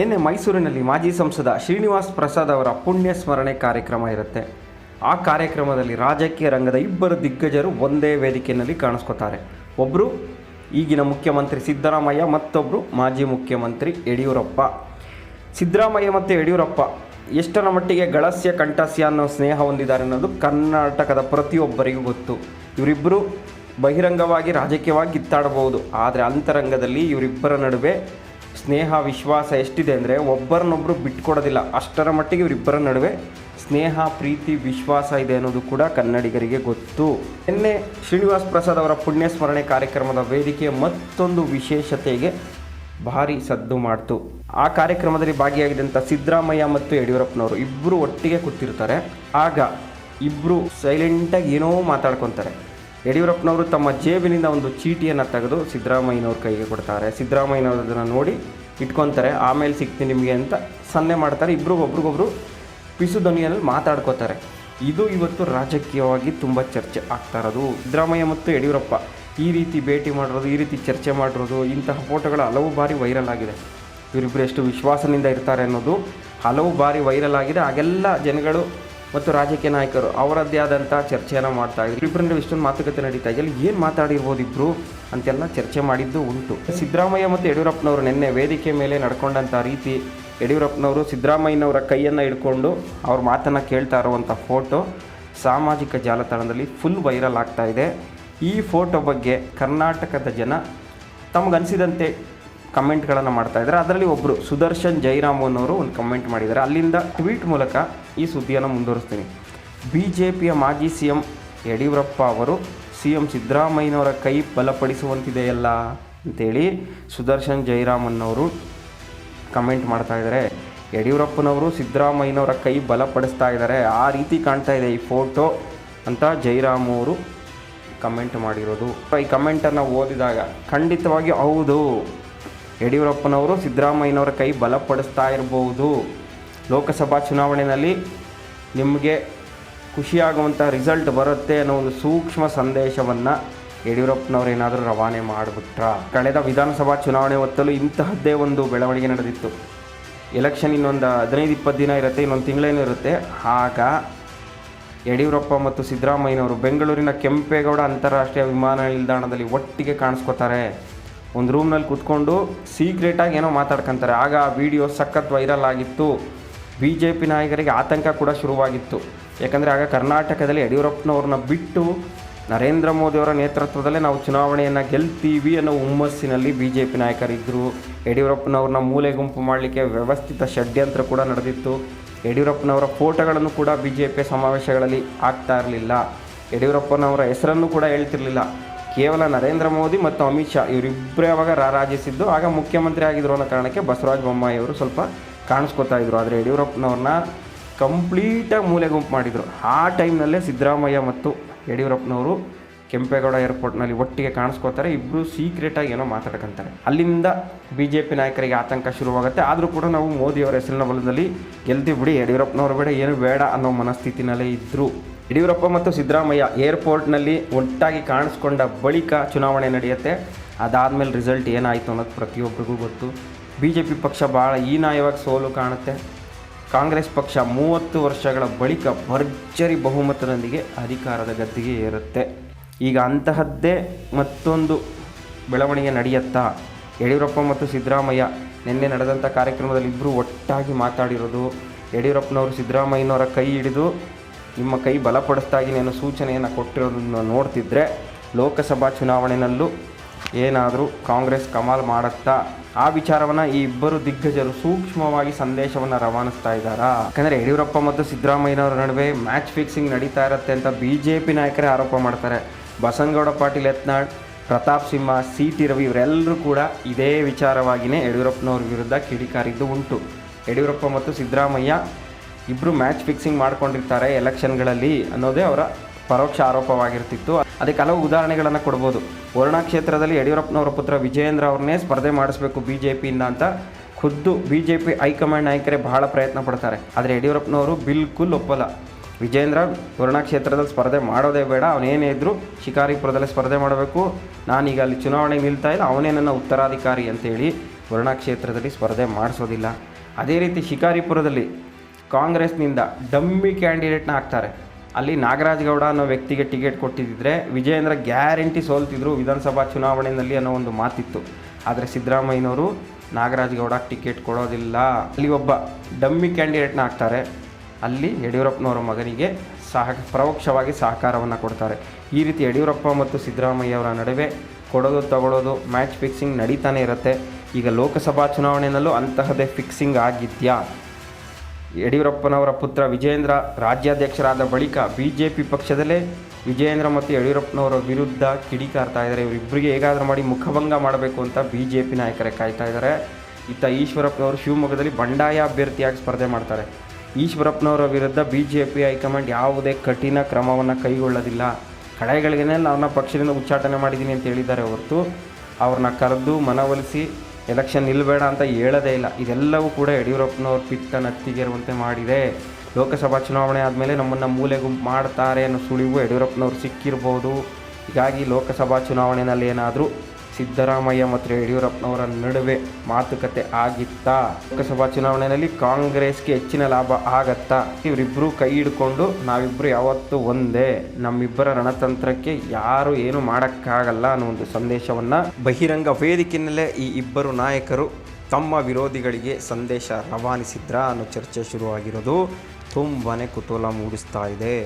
ನಿನ್ನೆ ಮೈಸೂರಿನಲ್ಲಿ ಮಾಜಿ ಸಂಸದ ಶ್ರೀನಿವಾಸ್ ಪ್ರಸಾದ್ ಅವರ ಪುಣ್ಯ ಸ್ಮರಣೆ ಕಾರ್ಯಕ್ರಮ ಇರುತ್ತೆ. ಆ ಕಾರ್ಯಕ್ರಮದಲ್ಲಿ ರಾಜಕೀಯ ರಂಗದ ಇಬ್ಬರು ದಿಗ್ಗಜರು ಒಂದೇ ವೇದಿಕೆಯಲ್ಲಿ ಕಾಣಿಸ್ಕೋತಾರೆ. ಒಬ್ಬರು ಈಗಿನ ಮುಖ್ಯಮಂತ್ರಿ ಸಿದ್ದರಾಮಯ್ಯ ಮತ್ತೊಬ್ಬರು ಮಾಜಿ ಮುಖ್ಯಮಂತ್ರಿ ಯಡಿಯೂರಪ್ಪ. ಸಿದ್ದರಾಮಯ್ಯ ಮತ್ತು ಯಡಿಯೂರಪ್ಪ ಎಷ್ಟರ ಮಟ್ಟಿಗೆ ಗಳಸ್ಯ, ಕಂಠಸ್ಯ ಅನ್ನೋ ಸ್ನೇಹ ಹೊಂದಿದ್ದಾರೆ ಅನ್ನೋದು ಕರ್ನಾಟಕದ ಪ್ರತಿಯೊಬ್ಬರಿಗೂ ಗೊತ್ತು. ಇವರಿಬ್ಬರು ಬಹಿರಂಗವಾಗಿ ರಾಜಕೀಯವಾಗಿ ಕಿತ್ತಾಡಬಹುದು, ಆದರೆ ಅಂತರಂಗದಲ್ಲಿ ಇವರಿಬ್ಬರ ನಡುವೆ ಸ್ನೇಹ, ವಿಶ್ವಾಸ ಎಷ್ಟಿದೆ ಅಂದರೆ ಒಬ್ಬರನ್ನೊಬ್ಬರು ಬಿಟ್ಕೊಡೋದಿಲ್ಲ. ಅಷ್ಟರ ಮಟ್ಟಿಗೆ ಇವರಿಬ್ಬರ ನಡುವೆ ಸ್ನೇಹ, ಪ್ರೀತಿ, ವಿಶ್ವಾಸ ಇದೆ ಅನ್ನೋದು ಕೂಡ ಕನ್ನಡಿಗರಿಗೆ ಗೊತ್ತು. ನಿನ್ನೆ ಶ್ರೀನಿವಾಸ್ ಪ್ರಸಾದ್ ಅವರ ಪುಣ್ಯ ಸ್ಮರಣೆ ಕಾರ್ಯಕ್ರಮದ ವೇದಿಕೆಯ ಮತ್ತೊಂದು ವಿಶೇಷತೆಗೆ ಭಾರಿ ಸದ್ದು ಮಾಡ್ತು. ಆ ಕಾರ್ಯಕ್ರಮದಲ್ಲಿ ಭಾಗಿಯಾಗಿದ್ದಂಥ ಸಿದ್ದರಾಮಯ್ಯ ಮತ್ತು ಯಡಿಯೂರಪ್ಪನವರು ಇಬ್ಬರು ಒಟ್ಟಿಗೆ ಕೂತಿರ್ತಾರೆ. ಆಗ ಇಬ್ಬರು ಸೈಲೆಂಟಾಗಿ ಏನೋ ಮಾತಾಡ್ಕೊತಾರೆ. ಯಡಿಯೂರಪ್ಪನವರು ತಮ್ಮ ಜೇಬಿನಿಂದ ಒಂದು ಚೀಟಿಯನ್ನು ತೆಗೆದು ಸಿದ್ದರಾಮಯ್ಯನವ್ರ ಕೈಗೆ ಕೊಡ್ತಾರೆ. ಸಿದ್ದರಾಮಯ್ಯನವರು ಅದನ್ನು ನೋಡಿ ಇಟ್ಕೊತಾರೆ. ಆಮೇಲೆ ಸಿಗ್ತೀನಿ ನಿಮಗೆ ಅಂತ ಸನ್ನೆ ಮಾಡ್ತಾರೆ. ಇಬ್ಬರು ಒಬ್ರಿಗೊಬ್ರು ಪಿಸು ಧ್ವನಿಯಲ್ಲಿ ಮಾತಾಡ್ಕೋತಾರೆ. ಇದು ಇವತ್ತು ರಾಜಕೀಯವಾಗಿ ತುಂಬ ಚರ್ಚೆ ಆಗ್ತಾ ಇರೋದು. ಸಿದ್ದರಾಮಯ್ಯ ಮತ್ತು ಯಡಿಯೂರಪ್ಪ ಈ ರೀತಿ ಭೇಟಿ ಮಾಡಿರೋದು, ಈ ರೀತಿ ಚರ್ಚೆ ಮಾಡಿರೋದು, ಇಂತಹ ಫೋಟೋಗಳು ಹಲವು ಬಾರಿ ವೈರಲ್ ಆಗಿದೆ. ಇವರಿಬ್ಬರು ಎಷ್ಟು ವಿಶ್ವಾಸದಿಂದ ಇರ್ತಾರೆ ಅನ್ನೋದು ಹಲವು ಬಾರಿ ವೈರಲ್ ಆಗಿದೆ. ಹಾಗೆಲ್ಲ ಜನಗಳು ಮತ್ತು ರಾಜಕೀಯ ನಾಯಕರು ಅವರದ್ದೇ ಆದಂಥ ಚರ್ಚೆಯನ್ನು ಮಾಡ್ತಾ ಇದ್ರು. ಇಬ್ಬರಿಂದ ಇಷ್ಟೊಂದು ಮಾತುಕತೆ ನಡೀತಾ ಇದೆ ಏನು ಮಾತಾಡಿರ್ಬೋದು ಇಬ್ಬರು ಅಂತೆಲ್ಲ ಚರ್ಚೆ ಮಾಡಿದ್ದು ಉಂಟು. ಸಿದ್ದರಾಮಯ್ಯ ಮತ್ತು ಯಡಿಯೂರಪ್ಪನವರು ನಿನ್ನೆ ವೇದಿಕೆ ಮೇಲೆ ನಡ್ಕೊಂಡಂಥ ರೀತಿ ಯಡಿಯೂರಪ್ಪನವರು ಸಿದ್ದರಾಮಯ್ಯನವರ ಕೈಯನ್ನು ಹಿಡ್ಕೊಂಡು ಅವ್ರ ಮಾತನ್ನು ಕೇಳ್ತಾ ಇರುವಂಥ ಫೋಟೋ ಸಾಮಾಜಿಕ ಜಾಲತಾಣದಲ್ಲಿ ಫುಲ್ ವೈರಲ್ ಆಗ್ತಾ ಇದೆ. ಈ ಫೋಟೋ ಬಗ್ಗೆ ಕರ್ನಾಟಕದ ಜನ ತಮಗನಿಸಿದಂತೆ ಕಮೆಂಟ್ಗಳನ್ನು ಮಾಡ್ತಾ ಇದ್ದಾರೆ. ಅದರಲ್ಲಿ ಒಬ್ಬರು ಸುದರ್ಶನ್ ಜೈರಾಮ್ ಅನ್ನೋರು ಒಂದು ಕಮೆಂಟ್ ಮಾಡಿದ್ದಾರೆ. ಅಲ್ಲಿಂದ ಟ್ವೀಟ್ ಮೂಲಕ ಈ ಸುದ್ದಿಯನ್ನು ಮುಂದುವರಿಸ್ತೀನಿ. ಬಿ ಜೆ ಪಿಯ ಮಾಜಿ ಸಿ ಎಂ ಯಡಿಯೂರಪ್ಪ ಅವರು ಸಿ ಎಂ ಸಿದ್ದರಾಮಯ್ಯನವರ ಕೈ ಬಲಪಡಿಸುವಂತಿದೆಯಲ್ಲ ಅಂತೇಳಿ ಸುದರ್ಶನ್ ಜೈರಾಮ್ ಅನ್ನೋರು ಕಮೆಂಟ್ ಮಾಡ್ತಾ ಇದ್ದಾರೆ. ಯಡಿಯೂರಪ್ಪನವರು ಸಿದ್ದರಾಮಯ್ಯನವರ ಕೈ ಬಲಪಡಿಸ್ತಾ ಇದ್ದಾರೆ. ಆ ರೀತಿ ಕಾಣ್ತಾ ಇದೆ ಈ ಫೋಟೋ ಅಂತ ಜೈರಾಮ್ ಅವರು ಕಮೆಂಟ್ ಮಾಡಿರೋದು. ಈ ಕಮೆಂಟನ್ನು ಓದಿದಾಗ ಖಂಡಿತವಾಗಿ ಹೌದು. ಯಡಿಯೂರಪ್ಪನವರು ಸಿದ್ದರಾಮಯ್ಯನವರ ಕೈ ಬಲಪಡಿಸ್ತಾ ಇರಬಹುದು. ಲೋಕಸಭಾ ಚುನಾವಣೆಯಲ್ಲಿ ನಿಮಗೆ ಖುಷಿಯಾಗುವಂಥ ರಿಸಲ್ಟ್ ಬರುತ್ತೆ ಅನ್ನೋ ಒಂದು ಸೂಕ್ಷ್ಮ ಸಂದೇಶವನ್ನು ಯಡಿಯೂರಪ್ಪನವ್ರು ಏನಾದರೂ ರವಾನೆ ಮಾಡಿಬಿಟ್ರ? ಕಳೆದ ವಿಧಾನಸಭಾ ಚುನಾವಣೆ ಹೊತ್ತಲು ಇಂತಹದ್ದೇ ಒಂದು ಬೆಳವಣಿಗೆ ನಡೆದಿತ್ತು. ಎಲೆಕ್ಷನ್ ಇನ್ನೊಂದು ಹದಿನೈದು, ಇಪ್ಪತ್ತು ದಿನ ಇರುತ್ತೆ, ಇನ್ನೊಂದು ತಿಂಗಳೇನೂ ಇರುತ್ತೆ. ಆಗ ಯಡಿಯೂರಪ್ಪ ಮತ್ತು ಸಿದ್ದರಾಮಯ್ಯನವರು ಬೆಂಗಳೂರಿನ ಕೆಂಪೇಗೌಡ ಅಂತಾರಾಷ್ಟ್ರೀಯ ವಿಮಾನ ನಿಲ್ದಾಣದಲ್ಲಿ ಒಟ್ಟಿಗೆ ಕಾಣಿಸ್ಕೋತಾರೆ. ಒಂದು ರೂಮ್ನಲ್ಲಿ ಕೂತ್ಕೊಂಡು ಸೀಕ್ರೆಟಾಗಿ ಏನೋ ಮಾತಾಡ್ಕೊಂತಾರೆ. ಆಗ ಆ ವಿಡಿಯೋ ಸಖತ್ ವೈರಲ್ ಆಗಿತ್ತು. ಬಿ ಜೆ ಪಿ ನಾಯಕರಿಗೆ ಆತಂಕ ಕೂಡ ಶುರುವಾಗಿತ್ತು. ಯಾಕಂದರೆ ಆಗ ಕರ್ನಾಟಕದಲ್ಲಿ ಯಡಿಯೂರಪ್ಪನವ್ರನ್ನ ಬಿಟ್ಟು ನರೇಂದ್ರ ಮೋದಿಯವರ ನೇತೃತ್ವದಲ್ಲೇ ನಾವು ಚುನಾವಣೆಯನ್ನು ಗೆಲ್ತೀವಿ ಅನ್ನೋ ಹುಮ್ಮಸ್ಸಿನಲ್ಲಿ ಬಿ ಜೆ ಪಿ ನಾಯಕರಿದ್ದರು ಯಡಿಯೂರಪ್ಪನವ್ರನ್ನ ಮೂಲೆ ಗುಂಪು ಮಾಡಲಿಕ್ಕೆ ವ್ಯವಸ್ಥಿತ ಷಡ್ಯಂತ್ರ ಕೂಡ ನಡೆದಿತ್ತು. ಯಡಿಯೂರಪ್ಪನವರ ಫೋಟೋಗಳನ್ನು ಕೂಡ ಬಿ ಜೆ ಪಿ ಸಮಾವೇಶಗಳಲ್ಲಿ ಆಗ್ತಾ ಇರಲಿಲ್ಲ. ಯಡಿಯೂರಪ್ಪನವರ ಹೆಸರನ್ನು ಕೂಡ ಹೇಳ್ತಿರ್ಲಿಲ್ಲ. ಕೇವಲ ನರೇಂದ್ರ ಮೋದಿ ಮತ್ತು ಅಮಿತ್ ಶಾ ಇವರಿಬ್ಬರೇ ಅವಾಗ ರಾರಾಜಿಸಿದ್ದು ಆಗ ಮುಖ್ಯಮಂತ್ರಿ ಆಗಿದ್ರು ಅನ್ನೋ ಕಾರಣಕ್ಕೆ ಬಸವರಾಜ ಬೊಮ್ಮಾಯಿ ಅವರು ಸ್ವಲ್ಪ ಕಾಣಿಸ್ಕೊತಾ ಇದ್ರು. ಆದರೆ ಯಡಿಯೂರಪ್ಪನವ್ರನ್ನ ಕಂಪ್ಲೀಟಾಗಿ ಮೂಲೆ ಗುಂಪು ಮಾಡಿದರು. ಆ ಟೈಮ್ನಲ್ಲೇ ಸಿದ್ದರಾಮಯ್ಯ ಮತ್ತು ಯಡಿಯೂರಪ್ಪನವರು ಕೆಂಪೇಗೌಡ ಏರ್ಪೋರ್ಟ್ನಲ್ಲಿ ಒಟ್ಟಿಗೆ ಕಾಣಿಸ್ಕೋತಾರೆ. ಇಬ್ಬರು ಸೀಕ್ರೆಟಾಗಿ ಏನೋ ಮಾತಾಡ್ಕೊಂತಾರೆ. ಅಲ್ಲಿಂದ ಬಿ ಜೆ ಪಿ ನಾಯಕರಿಗೆ ಆತಂಕ ಶುರುವಾಗುತ್ತೆ. ಆದರೂ ಕೂಡ ನಾವು ಮೋದಿಯವರ ಹೆಸರಿನ ಬಲದಲ್ಲಿ ಗೆಲ್ತೀವಿ ಬಿಡಿ. ಯಡಿಯೂರಪ್ಪನವರು ಬೇಡ. ಏನು ಬೇಡ ಅನ್ನೋ ಮನಸ್ಥಿತಿನಲ್ಲೇ ಇದ್ದರು ಯಡಿಯೂರಪ್ಪ ಮತ್ತು ಸಿದ್ದರಾಮಯ್ಯ ಏರ್ಪೋರ್ಟ್ನಲ್ಲಿ ಒಟ್ಟಾಗಿ ಕಾಣಿಸ್ಕೊಂಡ ಬಳಿಕ ಚುನಾವಣೆ ನಡೆಯುತ್ತೆ. ಅದಾದಮೇಲೆ ರಿಸಲ್ಟ್ ಏನಾಯಿತು ಅನ್ನೋದು ಪ್ರತಿಯೊಬ್ಬರಿಗೂ ಗೊತ್ತು. ಬಿ ಜೆ ಪಿ ಪಕ್ಷ ಭಾಳ ಹೀನಾಯವಾಗಿ ಸೋಲು ಕಾಣುತ್ತೆ. ಕಾಂಗ್ರೆಸ್ ಪಕ್ಷ ಮೂವತ್ತು ವರ್ಷಗಳ ಬಳಿಕ ಭರ್ಜರಿ ಬಹುಮತದೊಂದಿಗೆ ಅಧಿಕಾರದ ಗದ್ದಿಗೆ ಏರುತ್ತೆ. ಈಗ ಅಂತಹದ್ದೇ ಮತ್ತೊಂದು ಬೆಳವಣಿಗೆ ನಡೆಯುತ್ತಾ? ಯಡಿಯೂರಪ್ಪ ಮತ್ತು ಸಿದ್ದರಾಮಯ್ಯ ನಿನ್ನೆ ನಡೆದಂಥ ಕಾರ್ಯಕ್ರಮದಲ್ಲಿ ಇಬ್ಬರು ಒಟ್ಟಾಗಿ ಮಾತಾಡಿರೋದು. ಯಡಿಯೂರಪ್ಪನವರು ಸಿದ್ದರಾಮಯ್ಯನವರ ಕೈ ಹಿಡಿದು ನಿಮ್ಮ ಕೈ ಬಲಪಡಿಸ್ದಾಗಿ ನಾನು ಸೂಚನೆಯನ್ನು ಕೊಟ್ಟಿರೋದನ್ನು ನೋಡ್ತಿದ್ರೆ ಲೋಕಸಭಾ ಚುನಾವಣೆಯಲ್ಲೂ ಏನಾದರೂ ಕಾಂಗ್ರೆಸ್ ಕಮಾಲ್ ಮಾಡುತ್ತಾ ಆ ವಿಚಾರವನ್ನು ಈ ಇಬ್ಬರು ದಿಗ್ಗಜರು ಸೂಕ್ಷ್ಮವಾಗಿ ಸಂದೇಶವನ್ನು ರವಾನಿಸ್ತಾ ಇದ್ದಾರಾ? ಯಾಕಂದರೆ ಯಡಿಯೂರಪ್ಪ ಮತ್ತು ಸಿದ್ದರಾಮಯ್ಯನವರ ನಡುವೆ ಮ್ಯಾಚ್ ಫಿಕ್ಸಿಂಗ್ ನಡೀತಾ ಇರುತ್ತೆ ಅಂತ ಬಿ ಜೆ ಪಿ ನಾಯಕರೇ ಆರೋಪ ಮಾಡ್ತಾರೆ. ಬಸನಗೌಡ ಪಾಟೀಲ್, ಯತ್ನಾಳ್, ಪ್ರತಾಪ್ ಸಿಂಹ ಸಿ ಟಿ ರವಿ ಇವರೆಲ್ಲರೂ ಕೂಡ ಇದೇ ವಿಚಾರವಾಗಿಯೇ ಯಡಿಯೂರಪ್ಪನವ್ರ ವಿರುದ್ಧ ಕಿಡಿಕಾರಿದ್ದು ಉಂಟು. ಯಡಿಯೂರಪ್ಪ ಮತ್ತು ಸಿದ್ದರಾಮಯ್ಯ ಇಬ್ಬರು ಮ್ಯಾಚ್ ಫಿಕ್ಸಿಂಗ್ ಮಾಡ್ಕೊಂಡಿರ್ತಾರೆ ಎಲೆಕ್ಷನ್ಗಳಲ್ಲಿ ಅನ್ನೋದೇ ಅವರ ಪರೋಕ್ಷ ಆರೋಪವಾಗಿರ್ತಿತ್ತು. ಅದಕ್ಕೆ ಹಲವು ಉದಾಹರಣೆಗಳನ್ನು ಕೊಡ್ಬೋದು. ವರುಣಾ ಕ್ಷೇತ್ರದಲ್ಲಿ ಯಡಿಯೂರಪ್ಪನವರ ಪುತ್ರ ವಿಜಯೇಂದ್ರ ಅವ್ರನ್ನೇ ಸ್ಪರ್ಧೆ ಮಾಡಿಸ್ಬೇಕು ಬಿ ಜೆ ಪಿಯಿಂದ ಅಂತ ಖುದ್ದು ಬಿ ಜೆ ಪಿ ಹೈಕಮಾಂಡ್ ನಾಯಕರೇ ಬಹಳ ಪ್ರಯತ್ನ ಪಡ್ತಾರೆ. ಆದರೆ ಯಡಿಯೂರಪ್ಪನವರು ಬಿಲ್ಕುಲ್ ಒಪ್ಪಲ್ಲ. ವಿಜೇಂದ್ರ ವರುಣಾ ಕ್ಷೇತ್ರದಲ್ಲಿ ಸ್ಪರ್ಧೆ ಮಾಡೋದೇ ಬೇಡ ಅವನೇನೇ ಇದ್ದರೂ ಶಿಕಾರಿಪುರದಲ್ಲಿ ಸ್ಪರ್ಧೆ ಮಾಡಬೇಕು. ನಾನೀಗ ಅಲ್ಲಿ ಚುನಾವಣೆಗೆ ನಿಲ್ತಾ ಇಲ್ಲ, ಅವನೇ ನನ್ನ ಉತ್ತರಾಧಿಕಾರಿ ಅಂತೇಳಿ ವರುಣಾ ಕ್ಷೇತ್ರದಲ್ಲಿ ಸ್ಪರ್ಧೆ ಮಾಡಿಸೋದಿಲ್ಲ. ಅದೇ ರೀತಿ ಶಿಕಾರಿಪುರದಲ್ಲಿ ಕಾಂಗ್ರೆಸ್ನಿಂದ ಡಮ್ಮಿ ಕ್ಯಾಂಡಿಡೇಟ್ನ ಹಾಕ್ತಾರೆ. ಅಲ್ಲಿ ನಾಗರಾಜ್ ಗೌಡ ಅನ್ನೋ ವ್ಯಕ್ತಿಗೆ ಟಿಕೆಟ್ ಕೊಟ್ಟಿದ್ದಿದ್ರೆ ವಿಜಯೇಂದ್ರ ಗ್ಯಾರಂಟಿ ಸೋಲ್ತಿದ್ರು ವಿಧಾನಸಭಾ ಚುನಾವಣೆಯಲ್ಲಿ ಅನ್ನೋ ಒಂದು ಮಾತಿತ್ತು. ಆದರೆ ಸಿದ್ದರಾಮಯ್ಯನವರು ನಾಗರಾಜ್ ಗೌಡ ಟಿಕೆಟ್ ಕೊಡೋದಿಲ್ಲ. ಅಲ್ಲಿ ಒಬ್ಬ ಡಮ್ಮಿ ಕ್ಯಾಂಡಿಡೇಟ್ನ ಹಾಕ್ತಾರೆ. ಅಲ್ಲಿ ಯಡಿಯೂರಪ್ಪನವರ ಮಗನಿಗೆ ಸಹ ಪರೋಕ್ಷವಾಗಿ ಸಹಕಾರವನ್ನು ಕೊಡ್ತಾರೆ. ಈ ರೀತಿ ಯಡಿಯೂರಪ್ಪ ಮತ್ತು ಸಿದ್ದರಾಮಯ್ಯ ಅವರ ನಡುವೆ ಕೊಡೋದು ತಗೊಳ್ಳೋದು ಮ್ಯಾಚ್ ಫಿಕ್ಸಿಂಗ್ ನಡೀತಾನೆ ಇರುತ್ತೆ. ಈಗ ಲೋಕಸಭಾ ಚುನಾವಣೆಯಲ್ಲೂ ಅಂತಹದೇ ಫಿಕ್ಸಿಂಗ್ ಆಗಿದೆಯಾ? ಯಡಿಯೂರಪ್ಪನವರ ಪುತ್ರ ವಿಜೇಂದ್ರ ರಾಜ್ಯಾಧ್ಯಕ್ಷರಾದ ಬಳಿಕ ಬಿ ಜೆ ಪಿ ಪಕ್ಷದಲ್ಲೇ ವಿಜಯೇಂದ್ರ ಮತ್ತು ಯಡಿಯೂರಪ್ಪನವರ ವಿರುದ್ಧ ಕಿಡಿಕಾರ್ತಾ ಇದ್ದಾರೆ. ಇವರಿಬ್ಬರಿಗೆ ಹೇಗಾದರೂ ಮಾಡಿ ಮುಖಭಂಗ ಮಾಡಬೇಕು ಅಂತ ಬಿ ಜೆ ಪಿ ನಾಯಕರೇ ಕಾಯ್ತಾ ಇದ್ದಾರೆ. ಇತ್ತ ಈಶ್ವರಪ್ಪನವರು ಶಿವಮೊಗ್ಗದಲ್ಲಿ ಬಂಡಾಯ ಅಭ್ಯರ್ಥಿಯಾಗಿ ಸ್ಪರ್ಧೆ ಮಾಡ್ತಾರೆ. ಈಶ್ವರಪ್ಪನವರ ವಿರುದ್ಧ ಬಿ ಜೆ ಪಿ ಹೈಕಮಾಂಡ್ ಯಾವುದೇ ಕಠಿಣ ಕ್ರಮವನ್ನು ಕೈಗೊಳ್ಳೋದಿಲ್ಲ. ಕಡೆಗಳಿಗೇನೆ ಅವ್ರನ್ನ ಪಕ್ಷದಿಂದ ಉಚ್ಚಾಟನೆ ಮಾಡಿದ್ದೀನಿ ಅಂತ ಹೇಳಿದ್ದಾರೆ ಹೊರತು ಅವ್ರನ್ನ ಕರೆದು ಮನವೊಲಿಸಿ ಎಲೆಕ್ಷನ್ ನಿಲ್ಲಬೇಡ ಅಂತ ಹೇಳೋದೇ ಇಲ್ಲ. ಇದೆಲ್ಲವೂ ಕೂಡ ಯಡಿಯೂರಪ್ಪನವ್ರ ಪಿತ್ತ ನತ್ತಿಗೆರುವಂತೆ ಮಾಡಿದೆ. ಲೋಕಸಭಾ ಚುನಾವಣೆ ಆದಮೇಲೆ ನಮ್ಮನ್ನು ಮೂಲೆ ಗುಂಪು ಮಾಡ್ತಾರೆ ಅನ್ನೋ ಸುಳಿವು ಯಡಿಯೂರಪ್ಪನವ್ರು ಸಿಕ್ಕಿರ್ಬೋದು. ಹೀಗಾಗಿ ಲೋಕಸಭಾ ಚುನಾವಣೆಯಲ್ಲಿ ಏನಾದರೂ ಸಿದ್ದರಾಮಯ್ಯ ಮತ್ತು ಯಡಿಯೂರಪ್ಪನವರ ನಡುವೆ ಮಾತುಕತೆ ಆಗಿತ್ತಾ? ಲೋಕಸಭಾ ಚುನಾವಣೆಯಲ್ಲಿ ಕಾಂಗ್ರೆಸ್ಗೆ ಹೆಚ್ಚಿನ ಲಾಭ ಆಗತ್ತಾ? ಇವರಿಬ್ಬರು ಕೈ ಹಿಡ್ಕೊಂಡು ನಾವಿಬ್ಬರು ಯಾವತ್ತೂ ಒಂದೇ. ನಮ್ಮಿಬ್ಬರ ರಣತಂತ್ರಕ್ಕೆ ಯಾರು ಏನು ಮಾಡೋಕ್ಕಾಗಲ್ಲ ಅನ್ನೋ ಒಂದು ಸಂದೇಶವನ್ನು ಬಹಿರಂಗ ವೇದಿಕೆಯಲ್ಲೇ ಈ ಇಬ್ಬರು ನಾಯಕರು ತಮ್ಮ ವಿರೋಧಿಗಳಿಗೆ ಸಂದೇಶ ರವಾನಿಸಿದ್ರ ಅನ್ನೋ ಚರ್ಚೆ ಶುರುವಾಗಿರೋದು ತುಂಬಾ ಕುತೂಹಲ ಮೂಡಿಸ್ತಾ ಇದೆ.